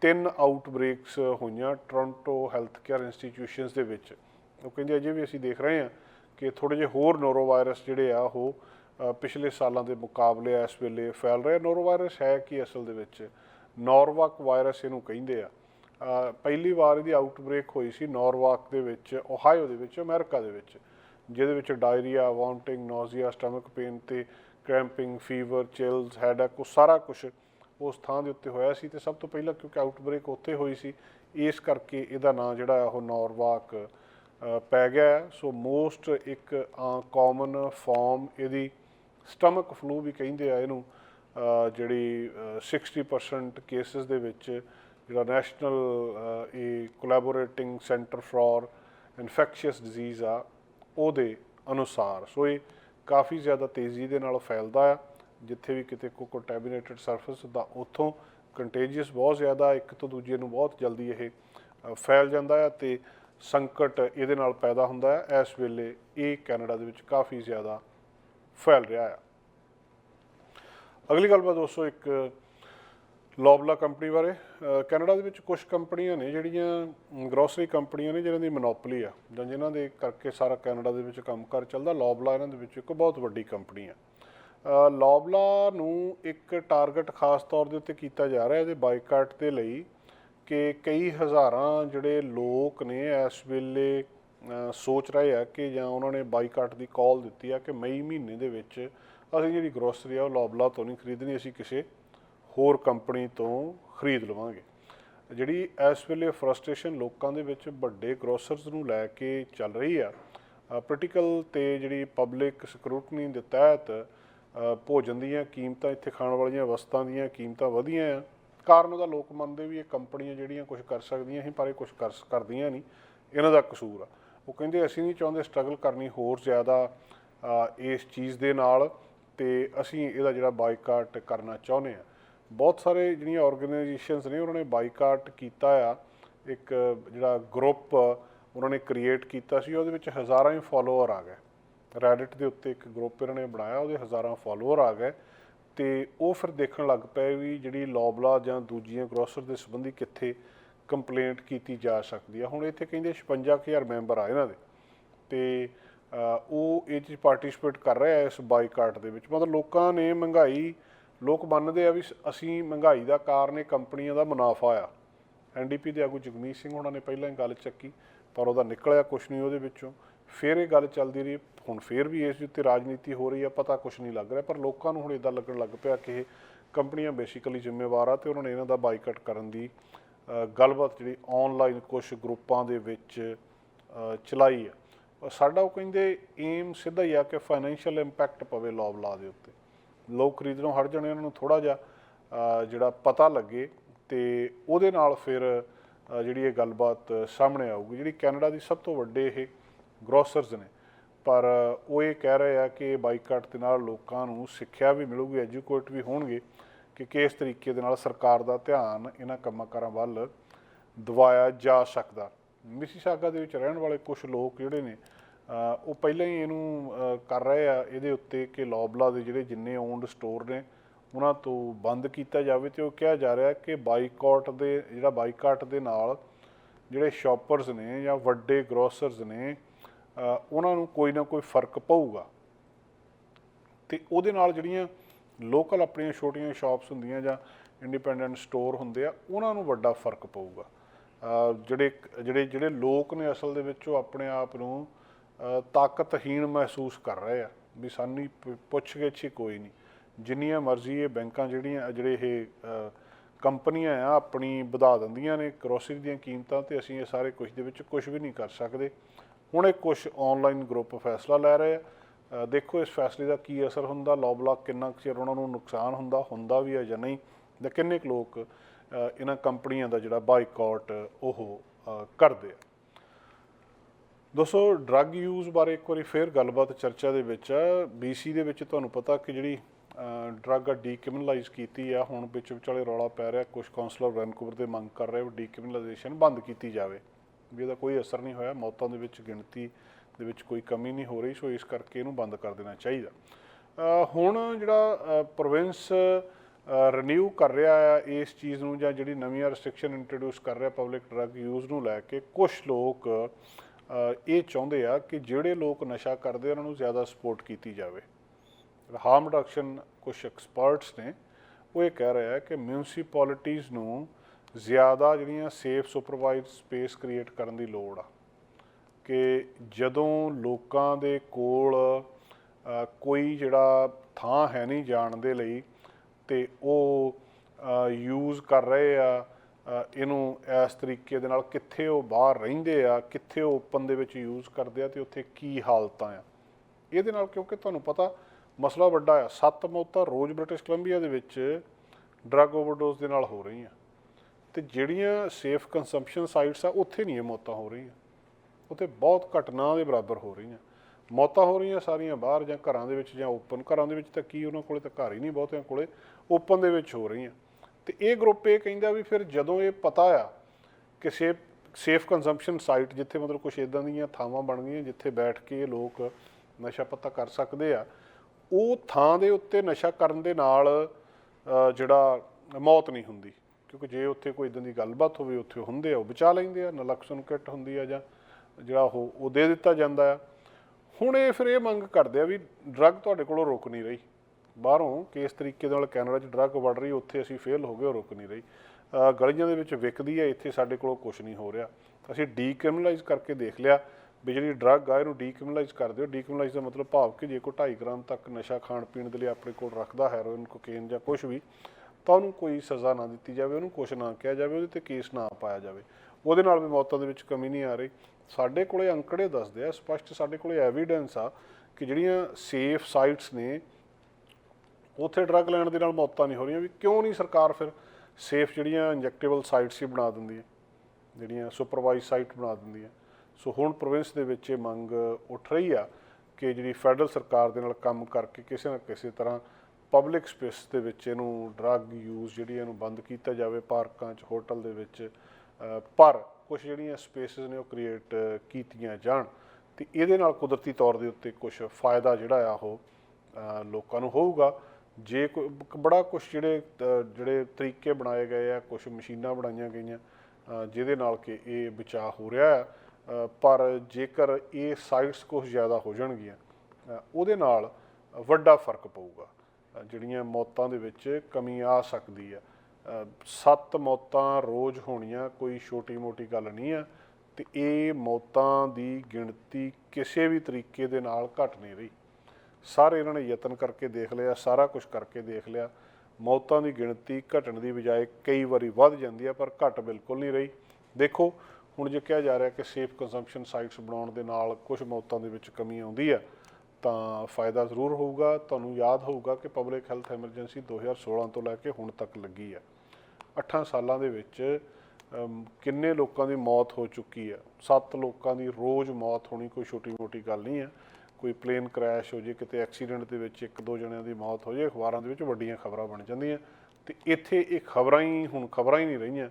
ਤਿੰਨ ਆਊਟਬ੍ਰੇਕਸ ਹੋਈਆਂ ਟੋਰਾਂਟੋ ਹੈਲਥ ਕੇਅਰ ਇੰਸਟੀਟਿਊਸ਼ਨਸ ਦੇ ਵਿੱਚ। ਉਹ ਕਹਿੰਦੇ ਅਜੇ ਵੀ ਅਸੀਂ ਦੇਖ ਰਹੇ ਹਾਂ ਕਿ ਥੋੜੇ ਜਿਹੇ ਹੋਰ ਨੋਰੋ ਵਾਇਰਸ ਜਿਹੜੇ ਆ ਉਹ ਪਿਛਲੇ ਸਾਲਾਂ ਦੇ ਮੁਕਾਬਲੇ ਇਸ ਵੇਲੇ ਫੈਲ ਰਹੇ ਨੋਰੋ ਵਾਇਰਸ ਹੈ ਕੀ ਅਸਲ ਦੇ ਵਿੱਚ? ਨੋਰਵਾਕ ਵਾਇਰਸ ਇਹਨੂੰ ਕਹਿੰਦੇ ਆ। ਪਹਿਲੀ ਵਾਰ ਇਹਦੀ ਆਊਟਬ੍ਰੇਕ ਹੋਈ ਸੀ ਨੋਰਵਾਕ ਦੇ ਵਿੱਚ, ਓਹਾਇਓ ਦੇ ਵਿੱਚ, ਅਮਰੀਕਾ ਦੇ ਵਿੱਚ, ਜਿਹਦੇ ਵਿੱਚ diarrhoea, vomiting, nausea, stomach pain ਤੇ ਕ੍ਰੈਂਪਿੰਗ, ਫੀਵਰ ਚਿਲਸ ਹੈਡਕ, ਉਹ ਸਾਰਾ ਕੁਝ ਉਸ ਥਾਂ ਦੇ ਉੱਤੇ ਹੋਇਆ ਸੀ ਤੇ ਸਭ ਤੋਂ ਪਹਿਲਾਂ ਕਿਉਂਕਿ ਆਊਟਬ੍ਰੇਕ ਉੱਥੇ ਹੋਈ ਸੀ, ਇਸ ਕਰਕੇ ਇਹਦਾ ਨਾਂ ਜਿਹੜਾ ਹੈ ਉਹ ਨੋਰਵਾਕ ਪੈ ਗਿਆ ਸੋ ਮੋਸਟ ਇੱਕ ਕਾਮਨ ਫਾਰਮ ਇਹਦੀ ਸਟਮਕ ਫਲੂ ਵੀ ਕਹਿੰਦੇ ਆ ਇਹਨੂੰ ਜਿਹੜੀ ਅ, 60% ਕੇਸਿਸ ਦੇ ਵਿੱਚ ਜਿਹੜਾ ਨੈਸ਼ਨਲ ਇਹ collaborating centre for infectious disease ਆ ਉਹਦੇ ਅਨੁਸਾਰ। ਸੋ ਇਹ ਕਾਫੀ ਜ਼ਿਆਦਾ ਤੇਜ਼ੀ ਦੇ ਨਾਲ ਫੈਲਦਾ ਆ। ਜਿੱਥੇ ਵੀ ਕਿਤੇ ਕੋਈ ਕੰਟੈਮੀਨੇਟਡ ਸਰਫੇਸ ਦਾ ਉੱਥੋਂ ਕੰਟੇਜੀਅਸ ਬਹੁਤ ਜ਼ਿਆਦਾ ਇੱਕ ਤੋਂ ਦੂਜੇ ਨੂੰ ਬਹੁਤ ਜਲਦੀ ਇਹ ਫੈਲ ਜਾਂਦਾ ਆ ਤੇ ਸੰਕਟ ਇਹਦੇ ਨਾਲ ਪੈਦਾ ਹੁੰਦਾ ਹੈ। ਇਸ ਵੇਲੇ ਇਹ ਕੈਨੇਡਾ ਦੇ ਵਿੱਚ ਕਾਫੀ ਜ਼ਿਆਦਾ ਫੈਲ ਰਿਹਾ ਆ। ਅਗਲੀ ਗੱਲਬਾਤ ਦੋਸਤੋ ਇੱਕ ਲੌਬਲਾ ਕੰਪਨੀ ਬਾਰੇ ਕੈਨੇਡਾ ਦੇ ਵਿੱਚ ਕੁਝ ਕੰਪਨੀਆਂ ਨੇ ਜਿਹੜੀਆਂ ਗਰੋਸਰੀ ਕੰਪਨੀਆਂ ਨੇ ਜਿਨ੍ਹਾਂ ਦੀ ਮੋਨੋਪੋਲੀ ਆ ਜਾਂ ਜਿਨ੍ਹਾਂ ਦੇ ਕਰਕੇ ਸਾਰਾ ਕੈਨੇਡਾ ਦੇ ਵਿੱਚ ਕੰਮਕਾਰ ਚੱਲਦਾ। ਲੌਬਲਾ ਇਹਨਾਂ ਦੇ ਵਿੱਚ ਇੱਕ ਬਹੁਤ ਵੱਡੀ ਕੰਪਨੀ ਆ। ਅ, ਲੌਬਲਾ ਨੂੰ ਇੱਕ ਟਾਰਗੇਟ ਖਾਸ ਤੌਰ ਦੇ ਉੱਤੇ ਕੀਤਾ ਜਾ ਰਿਹਾ ਇਹਦੇ ਬਾਈਕਾਟ ਦੇ ਲਈ ਕਿ ਕਈ ਹਜ਼ਾਰਾਂ ਜਿਹੜੇ ਲੋਕ ਨੇ ਇਸ ਵੇਲੇ ਸੋਚ ਰਹੇ ਆ ਕਿ ਜਾਂ ਉਹਨਾਂ ਨੇ ਬਾਈਕਾਟ ਦੀ ਕਾਲ ਦਿੱਤੀ ਆ ਕਿ ਮਈ ਮਹੀਨੇ ਦੇ ਵਿੱਚ ਅਸੀਂ ਜਿਹੜੀ ਗਰੋਸਰੀ ਆ ਉਹ ਲੋਬਲਾ ਤੋਂ ਨਹੀਂ ਖਰੀਦਣੀ, ਅਸੀਂ ਕਿਸੇ ਹੋਰ ਕੰਪਨੀ ਤੋਂ ਖਰੀਦ ਲਵਾਂਗੇ। ਜਿਹੜੀ ਇਸ ਵੇਲੇ ਫਰਸਟ੍ਰੇਸ਼ਨ ਲੋਕਾਂ ਦੇ ਵਿੱਚ ਵੱਡੇ ਗਰੋਸਰਸ ਨੂੰ ਲੈ ਕੇ ਚੱਲ ਰਹੀ ਆ ਪੋਲੀਟੀਕਲ ਤੇ ਜਿਹੜੀ ਪਬਲਿਕ ਸਕਰੂਟਨੀ ਦੇ ਤਹਿਤ ਭੋਜਨ ਦੀਆਂ ਕੀਮਤਾਂ, ਇੱਥੇ ਖਾਣ ਵਾਲੀਆਂ ਵਸਤਾਂ ਦੀਆਂ ਕੀਮਤਾਂ ਵਧੀਆਂ ਆ ਕਾਰਨ ਉਹਦਾ ਲੋਕ ਮੰਨਦੇ ਵੀ ਇਹ ਕੰਪਨੀਆਂ ਜਿਹੜੀਆਂ ਕੁਝ ਕਰ ਸਕਦੀਆਂ ਸੀ, ਪਰ ਇਹ ਕੁਝ ਕਰ ਕਰਦੀਆਂ ਨਹੀਂ। ਇਹਨਾਂ ਦਾ ਕਸੂਰ ਆ। ਉਹ ਕਹਿੰਦੇ ਅਸੀਂ ਨਹੀਂ ਚਾਹੁੰਦੇ ਸਟਰਗਲ ਕਰਨੀ ਹੋਰ ਜ਼ਿਆਦਾ ਇਸ ਚੀਜ਼ ਦੇ ਨਾਲ ਤੇ ਅਸੀਂ ਇਹਦਾ ਜਿਹੜਾ ਬਾਈਕਾਟ ਕਰਨਾ ਚਾਹੁੰਦੇ ਆ ਬਹੁਤ ਸਾਰੇ ਜਿਹੜੀਆਂ ਆਰਗੇਨਾਈਜੇਸ਼ਨਸ ਨੇ, ਉਹਨਾਂ ਨੇ ਬਾਈਕਾਟ ਕੀਤਾ ਆ। ਇੱਕ ਜਿਹੜਾ ਗਰੁੱਪ ਉਹਨਾਂ ਨੇ ਕ੍ਰੀਏਟ ਕੀਤਾ ਸੀ, ਉਹਦੇ ਵਿੱਚ ਹਜ਼ਾਰਾਂ ਹੀ ਫਾਲੋਅਰ ਆ ਗਏ। ਰੈਡਿਟ ਦੇ ਉੱਤੇ ਇੱਕ ਗਰੁੱਪ ਇਹਨਾਂ ਨੇ ਬਣਾਇਆ, ਉਹਦੇ ਹਜ਼ਾਰਾਂ ਫਾਲੋਅਰ ਆ ਗਏ। ਤੇ ਉਹ ਫਿਰ ਦੇਖਣ ਲੱਗ ਪਏ ਵੀ ਜਿਹੜੀ ਲੌਬਲਾ ਜਾਂ ਦੂਜੀਆਂ ਗਰੋਸਰ ਦੇ ਸੰਬੰਧੀ ਕਿੱਥੇ ਕੰਪਲੇਂਟ ਕੀਤੀ ਜਾ ਸਕਦੀ ਆ। ਹੁਣ ਇੱਥੇ ਕਹਿੰਦੇ 56000 ਮੈਂਬਰ ਆ ਇਹਨਾਂ ਦੇ। ਤੇ ਉਹ ਇਹ 'ਚ ਪਾਰਟਿਸਿਪੇਟ ਕਰ ਰਿਹਾ ਇਸ ਬਾਈਕਾਟ ਦੇ ਵਿੱਚ। ਮਤਲਬ ਲੋਕਾਂ ਨੇ ਮਹਿੰਗਾਈ, ਲੋਕ ਮੰਨਦੇ ਆ ਵੀ ਸ- ਅਸੀਂ ਮਹਿੰਗਾਈ ਦਾ ਕਾਰਨ ਇਹ ਕੰਪਨੀਆਂ ਦਾ ਮੁਨਾਫਾ ਆ। ਐਨਡੀਪੀ ਦੇ ਆਗੂ ਜਗਮੀਤ ਸਿੰਘ ਉਹਨਾਂ ਨੇ ਪਹਿਲਾਂ ਹੀ ਗੱਲ ਚੱਕੀ, ਪਰ ਉਹਦਾ ਨਿਕਲਿਆ ਕੁਛ ਨਹੀਂ ਉਹਦੇ ਵਿੱਚੋਂ। ਫਿਰ ਇਹ ਗੱਲ ਚੱਲਦੀ ਰਹੀ। ਹੁਣ ਫਿਰ ਵੀ ਇਸ ਦੇ ਉੱਤੇ ਰਾਜਨੀਤੀ ਹੋ ਰਹੀ ਆ, ਪਤਾ ਕੁਛ ਨਹੀਂ ਲੱਗ ਰਿਹਾ, ਪਰ ਲੋਕਾਂ ਨੂੰ ਹੁਣ ਇਦਾਂ ਲੱਗਣ ਲੱਗ ਪਿਆ ਕਿ ਇਹ ਕੰਪਨੀਆਂ ਬੇਸਿਕਲੀ ਜ਼ਿੰਮੇਵਾਰ ਆ ਤੇ ਉਹਨਾਂ ਨੇ ਇਹਨਾਂ ਦਾ ਬਾਈਕਾਟ ਕਰਨ ਦੀ ਗੱਲਬਾਤ ਜਿਹੜੀ ਆਨਲਾਈਨ ਕੁਝ ਗਰੁੱਪਾਂ ਦੇ ਵਿੱਚ ਚਲਾਈ ਆ। ਸਾਡਾ ਉਹ ਕਹਿੰਦੇ ਏਮ ਸਿੱਧਾ ਹੀ ਆ ਕਿ ਫਾਈਨੈਂਸ਼ੀਅਲ ਇੰਪੈਕਟ ਪਵੇ ਲੌਬਲਾ ਦੇ ਉੱਤੇ। ਲੋਕ ਖਰੀਦਣੋਂ ਹਟ ਜਾਣੇ ਉਹਨਾਂ ਨੂੰ ਥੋੜਾ ਜਿਹਾ ਜਿਹੜਾ ਪਤਾ ਲੱਗੇ ਤੇ ਉਹਦੇ ਨਾਲ ਫਿਰ ਜਿਹੜੀ ਇਹ ਗੱਲਬਾਤ ਸਾਹਮਣੇ ਆਊਗੀ, ਜਿਹੜੀ ਕੈਨੇਡਾ ਦੀ ਸਭ ਤੋਂ ਵੱਡੇ ਇਹ ਗਰੋਸਰਸ ਨੇ। ਪਰ ਉਹ ਇਹ ਕਹਿ ਰਹੇ ਆ ਕਿ ਬਾਈਕਾਟ ਦੇ ਨਾਲ ਲੋਕਾਂ ਨੂੰ ਸਿੱਖਿਆ ਵੀ ਮਿਲੂਗੀ, ਐਜੂਕੇਟ ਵੀ ਹੋਣਗੇ ਕਿ ਕਿਸ ਤਰੀਕੇ ਦੇ ਨਾਲ ਸਰਕਾਰ ਦਾ ਧਿਆਨ ਇਹਨਾਂ ਕੰਮਾਂ ਕਾਰਾਂ ਵੱਲ ਦਵਾਇਆ ਜਾ ਸਕਦਾ। ਮਿਸੀਸਾਗਾ ਦੇ ਵਿੱਚ ਰਹਿਣ ਵਾਲੇ ਕੁਝ ਲੋਕ ਜਿਹੜੇ ਨੇ ਉਹ ਪਹਿਲਾਂ ਹੀ ਇਹਨੂੰ ਕਰ ਰਹੇ ਆ ਇਹਦੇ ਉੱਤੇ ਕਿ ਲੌਬਲਾ ਦੇ ਜਿਹੜੇ ਜਿੰਨੇ ਓਨਡ ਸਟੋਰ ਨੇ, ਉਹਨਾਂ ਤੋਂ ਬੰਦ ਕੀਤਾ ਜਾਵੇ ਤੇ ਉਹ ਕਿਹਾ ਜਾ ਰਿਹਾ ਕਿ ਬਾਈਕਾਟ ਦੇ, ਜਿਹੜਾ ਬਾਈਕਾਟ ਦੇ ਨਾਲ ਜਿਹੜੇ ਸ਼ਾਪਰਸ ਨੇ ਜਾਂ ਵੱਡੇ ਗਰੋਸਰਸ ਨੇ ਉਹਨਾਂ ਨੂੰ ਕੋਈ ਨਾ ਕੋਈ ਫ਼ਰਕ ਪਊਗਾ। ਤੇ ਉਹਦੇ ਨਾਲ ਜਿਹੜੀਆਂ ਲੋਕਲ ਆਪਣੀਆਂ ਛੋਟੀਆਂ ਸ਼ਾਪਸ ਹੁੰਦੀਆਂ ਜਾਂ ਇੰਡੀਪੈਂਡੈਂਟ ਸਟੋਰ ਹੁੰਦੇ ਆ, ਉਹਨਾਂ ਨੂੰ ਵੱਡਾ ਫ਼ਰਕ ਪਊਗਾ। ਜਿਹੜੇ ਜਿਹੜੇ ਜਿਹੜੇ ਲੋਕ ਨੇ ਅਸਲ ਦੇ ਵਿੱਚ ਉਹ ਆਪਣੇ ਆਪ ਨੂੰ ਤਾਕਤਹੀਣ ਮਹਿਸੂਸ ਕਰ ਰਹੇ ਆ ਵੀ ਸਾਨੂੰ ਪੁੱਛ ਗਿੱਛ ਹੀ ਕੋਈ ਨਹੀਂ। ਜਿੰਨੀਆਂ ਮਰਜ਼ੀ ਇਹ ਬੈਂਕਾਂ ਜਿਹੜੀਆਂ, ਜਿਹੜੇ ਇਹ ਕੰਪਨੀਆਂ ਆ, ਆਪਣੀ ਵਧਾ ਦਿੰਦੀਆਂ ਨੇ ਕਰੋਸਰੀ ਦੀਆਂ ਕੀਮਤਾਂ ਤੇ ਅਸੀਂ ਇਹ ਸਾਰੇ ਕੁਝ ਦੇ ਵਿੱਚ ਕੁਝ ਵੀ ਨਹੀਂ ਕਰ ਸਕਦੇ। ਹੁਣ ਇਹ ਕੁਝ ਆਨਲਾਈਨ ਗਰੁੱਪ ਫੈਸਲਾ ਲੈ ਰਹੇ ਆ। ਦੇਖੋ ਇਸ ਫੈਸਲੇ ਦਾ ਕੀ ਅਸਰ ਹੁੰਦਾ ਲੌ ਬਲਾਕ ਕਿੰਨਾ ਕੁ ਚਿਰ ਉਹਨਾਂ ਨੂੰ ਨੁਕਸਾਨ ਹੁੰਦਾ ਹੁੰਦਾ ਵੀ ਹੈ ਜਾਂ ਨਹੀਂ ਜਾਂ ਕਿੰਨੇ ਕੁ ਲੋਕ ਇਹਨਾਂ ਕੰਪਨੀਆਂ ਦਾ ਜਿਹੜਾ ਬਾਈਕਾਟ ਉਹ ਕਰਦੇ ਆ। ਦੋਸਤੋ ਡਰੱਗ ਯੂਜ਼ ਬਾਰੇ ਇੱਕ ਵਾਰੀ ਫੇਰ ਗੱਲਬਾਤ ਚਰਚਾ ਦੇ ਵਿੱਚ ਆ। ਬੀਸੀ ਦੇ ਵਿੱਚ ਤੁਹਾਨੂੰ ਪਤਾ ਕਿ ਜਿਹੜੀ ਡਰੱਗ ਆ ਡੀਕ੍ਰਿਮੀਨਲਾਈਜ਼ ਕੀਤੀ ਆ, ਹੁਣ ਵਿੱਚ ਵਿਚਾਲੇ ਰੌਲਾ ਪੈ ਰਿਹਾ ਕੁਝ ਕਾਉਂਸਲਰ ਵੈਨਕੂਵਰ ਦੇ ਮੰਗ ਕਰ ਰਹੇ ਉਹ ਡੀਕ੍ਰਿਮੀਨਲਾਈਜੇਸ਼ਨ ਬੰਦ ਕੀਤੀ ਜਾਵੇ। ਵੀ ਇਹਦਾ ਕੋਈ ਅਸਰ ਨਹੀਂ ਹੋਇਆ ਮੌਤਾਂ ਦੇ ਵਿੱਚ ਗਿਣਤੀ ਦੇ ਵਿੱਚ ਕੋਈ ਕਮੀ ਨਹੀਂ ਹੋ ਰਹੀ ਸੋ ਇਸ ਕਰਕੇ ਇਹਨੂੰ ਬੰਦ ਕਰ ਦੇਣਾ ਚਾਹੀਦਾ। ਹੁਣ ਜਿਹੜਾ ਪ੍ਰੋਵਿੰਸ ਰੀਨਿਊ ਕਰ ਰਿਹਾ ਆ ਇਸ ਚੀਜ਼ ਨੂੰ ਜਾਂ ਜਿਹੜੀ ਨਵੀਆਂ ਰੈਸਟ੍ਰਿਕਸ਼ਨ ਇੰਟਰੋਡਿਊਸ ਕਰ ਰਿਹਾ ਪਬਲਿਕ ਡਰੱਗ ਯੂਜ਼ ਨੂੰ ਲੈ ਕੇ ਕੁਝ ਲੋਕ ਇਹ ਚਾਹੁੰਦੇ ਆ ਕਿ ਜਿਹੜੇ ਲੋਕ ਨਸ਼ਾ ਕਰਦੇ ਆ, ਉਹਨਾਂ ਨੂੰ ਜ਼ਿਆਦਾ ਸਪੋਰਟ ਕੀਤੀ ਜਾਵੇ। ਹਾਰਮ ਰਿਡਕਸ਼ਨ ਕੁਝ ਐਕਸਪਰਟਸ ਨੇ ਉਹ ਇਹ ਕਹਿ ਰਿਹਾ ਹੈ ਕਿ ਮਿਊਨਿਸਪੈਲਿਟੀਜ਼ ਨੂੰ ਜ਼ਿਆਦਾ ਜਿਹੜੀਆਂ ਸੇਫ ਸੁਪਰਵਾਈਜ਼ਡ ਸਪੇਸ ਕ੍ਰੀਏਟ ਕਰਨ ਦੀ ਲੋੜ ਆ। ਕਿ ਜਦੋਂ ਲੋਕਾਂ ਦੇ ਕੋਲ ਕੋਈ ਜਿਹੜਾ ਥਾਂ ਹੈ ਨਹੀਂ ਜਾਣ ਦੇ ਲਈ ਤੇ ਉਹ ਯੂਜ਼ ਕਰ ਰਹੇ ਆ ਇਹਨੂੰ ਇਸ ਤਰੀਕੇ ਦੇ ਨਾਲ ਕਿੱਥੇ ਉਹ ਬਾਹਰ ਰਹਿੰਦੇ ਆ, ਕਿੱਥੇ ਉਹ ਓਪਨ ਦੇ ਵਿੱਚ ਯੂਜ਼ ਕਰਦੇ ਆ ਤੇ ਉੱਥੇ ਕੀ ਹਾਲਤਾਂ ਆ। ਇਹਦੇ ਨਾਲ ਕਿਉਂਕਿ ਤੁਹਾਨੂੰ ਪਤਾ ਮਸਲਾ ਵੱਡਾ ਆ, ਸੱਤ ਮੌਤਾਂ ਰੋਜ਼ ਬ੍ਰਿਟਿਸ਼ ਕੋਲੰਬੀਆ ਦੇ ਵਿੱਚ ਡਰੱਗ ਓਵਰਡੋਜ਼ ਦੇ ਨਾਲ ਹੋ ਰਹੀਆਂ। ਤੇ ਜਿਹੜੀਆਂ ਸੇਫ ਕੰਜ਼ੰਪਸ਼ਨ ਸਾਈਟਸ ਆ, ਉੱਥੇ ਨਹੀਂ ਇਹ ਮੌਤਾਂ ਹੋ ਰਹੀਆਂ। ਉੱਥੇ ਬਹੁਤ ਘਟਨਾ ਦੇ ਬਰਾਬਰ ਹੋ ਰਹੀਆਂ। ਮੌਤਾਂ ਹੋ ਰਹੀਆਂ ਸਾਰੀਆਂ ਬਾਹਰ ਜਾਂ ਘਰਾਂ ਦੇ ਵਿੱਚ ਜਾਂ ਓਪਨ ਘਰਾਂ ਦੇ ਵਿੱਚ ਤਾਂ ਕੀ ਉਹਨਾਂ ਕੋਲੇ ਤਾਂ ਘਰ ਹੀ ਨਹੀਂ ਬਹੁਤਿਆਂ ਕੋਲੇ ਓਪਨ ਦੇ ਵਿੱਚ ਹੋ ਰਹੀਆਂ। ਤੇ ਇਹ ਗਰੁੱਪ ਇਹ ਕਹਿੰਦਾ ਵੀ ਫਿਰ ਜਦੋਂ ਇਹ ਪਤਾ ਆ ਕਿ ਸੇਫ ਸੇਫ ਕੰਜ਼ੰਪਸ਼ਨ ਸਾਈਟ ਜਿੱਥੇ ਮਤਲਬ ਕੁਝ ਇਦਾਂ ਦੀਆਂ ਥਾਵਾਂ ਬਣ ਗਈਆਂ, ਜਿੱਥੇ ਬੈਠ ਕੇ ਲੋਕ ਨਸ਼ਾ ਪੱਤਾ ਕਰ ਸਕਦੇ ਆ, ਉਹ ਥਾਂ ਦੇ ਉੱਤੇ ਨਸ਼ਾ ਕਰਨ ਦੇ ਨਾਲ ਜਿਹੜਾ ਮੌਤ ਨਹੀਂ ਹੁੰਦੀ। ਕਿਉਂਕਿ ਜੇ ਉੱਥੇ ਕੋਈ ਇਦਾਂ ਦੀ ਗੱਲਬਾਤ ਹੋਵੇ, ਉੱਥੇ ਹੁੰਦੇ ਆ, ਉਹ ਬਚਾ ਲੈਂਦੇ ਆ ਨਲਕਸਨ ਕਿੱਟ ਹੁੰਦੀ ਆ ਜਾਂ ਜਿਹੜਾ ਉਹ ਉਹ ਦੇ ਦਿੱਤਾ ਜਾਂਦਾ ਆ। ਹੁਣ ਇਹ ਫਿਰ ਇਹ ਮੰਗ ਕਰਦੇ ਆ ਵੀ ਡਰੱਗ ਤੁਹਾਡੇ ਕੋਲੋਂ ਰੁਕ ਨਹੀਂ ਰਹੀ। ਬਾਹਰੋਂ ਕਿਸ ਤਰੀਕੇ ਦੇ ਨਾਲ ਕੈਨੇਡਾ 'ਚ ਡਰੱਗ ਵੜ ਰਹੀ, ਉੱਥੇ ਅਸੀਂ ਫੇਲ ਹੋ ਗਏ, ਉਹ ਰੁਕ ਨਹੀਂ ਰਹੀ। ਗਲੀਆਂ ਦੇ ਵਿੱਚ ਵਿਕਦੀ ਹੈ ਇੱਥੇ ਸਾਡੇ ਕੋਲੋਂ ਕੁਝ ਨਹੀਂ ਹੋ ਰਿਹਾ। ਅਸੀਂ ਡੀਕ੍ਰਿਮੀਨਲਾਈਜ਼ ਕਰਕੇ ਦੇਖ ਲਿਆ ਵੀ ਜਿਹੜੀ ਡਰੱਗ ਆ, ਇਹਨੂੰ ਡੀਕ੍ਰਿਮੀਨਲਾਈਜ਼ ਕਰ ਦਿਓ। ਡੀਕ੍ਰਿਮੀਨਲਾਈਜ਼ ਦਾ ਮਤਲਬ ਭਾਵ ਕਿ ਜੇ ਕੋਈ 2.5 ਗ੍ਰਾਮ ਤੱਕ ਨਸ਼ਾ ਖਾਣ ਪੀਣ ਦੇ ਲਈ ਆਪਣੇ ਕੋਲ ਰੱਖਦਾ ਹੈਰੋਇਨ, ਕੋਕੇਨ ਜਾਂ ਕੁਝ ਵੀ ਤਾਂ ਉਹਨੂੰ ਕੋਈ ਸਜ਼ਾ ਨਾ ਦਿੱਤੀ ਜਾਵੇ, ਉਹਨੂੰ ਕੁਝ ਨਾ ਕਿਹਾ ਜਾਵੇ, ਉਹਦੇ ਤੇ ਕੇਸ ਨਾ ਪਾਇਆ ਜਾਵੇ। ਉਹਦੇ ਨਾਲ ਵੀ ਮੌਤਾਂ ਦੇ ਵਿੱਚ ਕਮੀ ਨਹੀਂ ਆ ਰਹੀ। ਸਾਡੇ ਕੋਲੇ ਅੰਕੜੇ ਦੱਸਦੇ ਆ, ਸਪਸ਼ਟ ਸਾਡੇ ਕੋਲੇ ਐਵੀਡੈਂਸ ਆ ਕਿ ਜਿਹੜੀਆਂ ਸੇਫ ਸਾਈਟਸ ਨੇ, ਉੱਥੇ ਡਰੱਗ ਲੈਣ ਦੇ ਨਾਲ ਮੌਤਾਂ ਨਹੀਂ ਹੋ ਰਹੀਆਂ। ਵੀ ਕਿਉਂ ਨਹੀਂ ਸਰਕਾਰ ਫਿਰ ਸੇਫ ਜਿਹੜੀਆਂ ਇੰਜੈਕਟੇਬਲ ਸਾਈਟਸ ਹੀ ਬਣਾ ਦਿੰਦੀ ਹੈ? ਜਿਹੜੀਆਂ ਸੁਪਰਵਾਈਜ਼ ਸਾਈਟ ਬਣਾ ਦਿੰਦੀ ਹੈ। ਸੋ ਹੁਣ ਪ੍ਰੋਵਿੰਸ ਦੇ ਵਿੱਚ ਇਹ ਮੰਗ ਉੱਠ ਰਹੀ ਆ ਕਿ ਜਿਹੜੀ ਫੈਡਰਲ ਸਰਕਾਰ ਦੇ ਨਾਲ ਕੰਮ ਕਰਕੇ ਕਿਸੇ ਨਾ ਕਿਸੇ ਤਰ੍ਹਾਂ ਪਬਲਿਕ ਸਪੇਸ ਦੇ ਵਿੱਚ ਇਹਨੂੰ ਡਰੱਗ ਯੂਜ਼ ਜਿਹੜੀ ਇਹਨੂੰ ਬੰਦ ਕੀਤਾ ਜਾਵੇ, ਪਾਰਕਾਂ 'ਚ ਹੋਟਲ ਦੇ ਵਿੱਚ ਪਰ ਕੁਝ ਜਿਹੜੀਆਂ ਸਪੇਸਿਸ ਨੇ ਉਹ ਕ੍ਰੀਏਟ ਕੀਤੀਆਂ ਜਾਣ, ਤੇ ਇਹਦੇ ਨਾਲ ਕੁਦਰਤੀ ਤੌਰ ਦੇ ਉੱਤੇ ਕੁਝ ਫਾਇਦਾ ਜਿਹੜਾ ਆ ਉਹ ਲੋਕਾਂ ਨੂੰ ਹੋਊਗਾ। ਜੇ ਕੋਈ ਬੜਾ ਕੁਝ ਜਿਹੜੇ ਜਿਹੜੇ ਤਰੀਕੇ ਬਣਾਏ ਗਏ ਆ ਕੁਝ ਮਸ਼ੀਨਾਂ ਬਣਾਈਆਂ ਗਈਆਂ ਜਿਹਦੇ ਨਾਲ ਕਿ ਇਹ ਬਚਾਅ ਹੋ ਰਿਹਾ ਆ ਪਰ ਜੇਕਰ ਇਹ ਸਾਈਟਸ ਕੁਝ ਜ਼ਿਆਦਾ ਹੋ ਜਾਣਗੀਆਂ ਉਹਦੇ ਨਾਲ ਵੱਡਾ ਫ਼ਰਕ ਪਊਗਾ। ਜਿਹੜੀਆਂ ਮੌਤਾਂ ਦੇ ਵਿੱਚ ਕਮੀ ਆ ਸਕਦੀ ਆ ਸੱਤ ਮੌਤਾਂ ਰੋਜ਼ ਹੋਣੀਆਂ, ਕੋਈ ਛੋਟੀ-ਮੋਟੀ ਗੱਲ ਨਹੀਂ ਆ ਤੇ ਇਹ ਮੌਤਾਂ ਦੀ ਗਿਣਤੀ ਕਿਸੇ ਵੀ ਤਰੀਕੇ ਦੇ ਨਾਲ ਘਟ ਨਹੀਂ ਰਹੀ। ਸਾਰੇ ਇਹਨਾਂ ਨੇ ਯਤਨ ਕਰਕੇ ਦੇਖ ਲਿਆ, ਸਾਰਾ ਕੁਝ ਕਰਕੇ ਦੇਖ ਲਿਆ। ਮੌਤਾਂ ਦੀ ਗਿਣਤੀ ਘਟਣ ਦੀ ਬਜਾਏ ਕਈ ਵਾਰੀ ਵੱਧ ਜਾਂਦੀ ਹੈ, ਪਰ ਘਟ ਬਿਲਕੁਲ ਨਹੀਂ ਰਹੀ। ਦੇਖੋ, ਹੁਣ ਜੇ ਕਿਹਾ ਜਾ ਰਿਹਾ ਕਿ ਸੇਫ ਕੰਜ਼ੰਪਸ਼ਨ ਸਾਈਟਸ ਬਣਾਉਣ ਦੇ ਨਾਲ ਕੁਝ ਮੌਤਾਂ ਦੇ ਵਿੱਚ ਕਮੀ ਆਉਂਦੀ ਹੈ ਤਾਂ ਫਾਇਦਾ ਜ਼ਰੂਰ ਹੋਊਗਾ। ਤੁਹਾਨੂੰ ਯਾਦ ਹੋਊਗਾ ਕਿ ਪਬਲਿਕ ਹੈਲਥ ਐਮਰਜੈਂਸੀ 2016 ਤੋਂ ਲੈ ਕੇ ਹੁਣ ਤੱਕ ਲੱਗੀ ਹੈ। 8 ਸਾਲਾਂ ਦੇ ਵਿੱਚ ਕਿੰਨੇ ਲੋਕਾਂ ਦੀ ਮੌਤ ਹੋ ਚੁੱਕੀ ਹੈ? 7 ਲੋਕਾਂ ਦੀ ਰੋਜ਼ ਮੌਤ ਹੋਣੀ ਕੋਈ ਛੋਟੀ-ਮੋਟੀ ਗੱਲ ਨਹੀਂ ਹੈ। ਕੋਈ ਪਲੇਨ ਕ੍ਰੈਸ਼ ਹੋ ਜੇ ਕਿਤੇ ਐਕਸੀਡੈਂਟ ਦੇ ਵਿੱਚ ਇੱਕ ਦੋ ਜਣਿਆਂ ਦੀ ਮੌਤ ਹੋ ਜੇ ਅਖਬਾਰਾਂ ਦੇ ਵਿੱਚ ਵੱਡੀਆਂ ਖਬਰਾਂ ਬਣ ਜਾਂਦੀਆਂ। ਤੇ ਇੱਥੇ ਇਹ ਖਬਰਾਂ ਹੀ ਹੁਣ ਖਬਰਾਂ ਹੀ ਨਹੀਂ ਰਹੀਆਂ।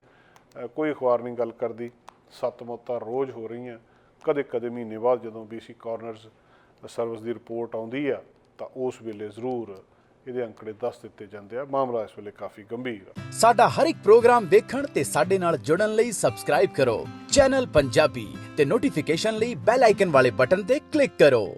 ਕੋਈ ਅਖਬਾਰ ਨਹੀਂ ਗੱਲ ਕਰਦੀ। ਸੱਤ ਮੌਤਾਂ ਰੋਜ਼ ਹੋ ਰਹੀਆਂ। ਕਦੇ ਕਦੇ ਮਹੀਨੇ ਬਾਅਦ ਜਦੋਂ ਬੀਸੀ ਕਾਰਨਰਸ ਸਰਵਿਸ ਦੀ ਰਿਪੋਰਟ ਆਉਂਦੀ ਆ, ਤਾਂ ਉਸ ਵੇਲੇ ਜ਼ਰੂਰ ਇਹਦੇ ਅੰਕੜੇ ਦੱਸ ਦਿੱਤੇ ਜਾਂਦੇ ਆ। ਮਾਮਲਾ ਇਸ ਵੇਲੇ ਕਾਫੀ ਗੰਭੀਰ ਆ। ਸਾਡਾ ਹਰ ਇੱਕ ਪ੍ਰੋਗਰਾਮ ਦੇਖਣ ਤੇ ਸਾਡੇ ਨਾਲ ਜੁੜਨ ਲਈ ਸਬਸਕ੍ਰਾਈਬ ਕਰੋ। ਚੈਨਲ ਪੰਜਾਬੀ ਤੇ ਨੋਟੀਫਿਕੇਸ਼ਨ ਲਈ ਬੈਲ ਆਈਕਨ ਵਾਲੇ ਬਟਨ ਤੇ ਕਲਿੱਕ ਕਰੋ।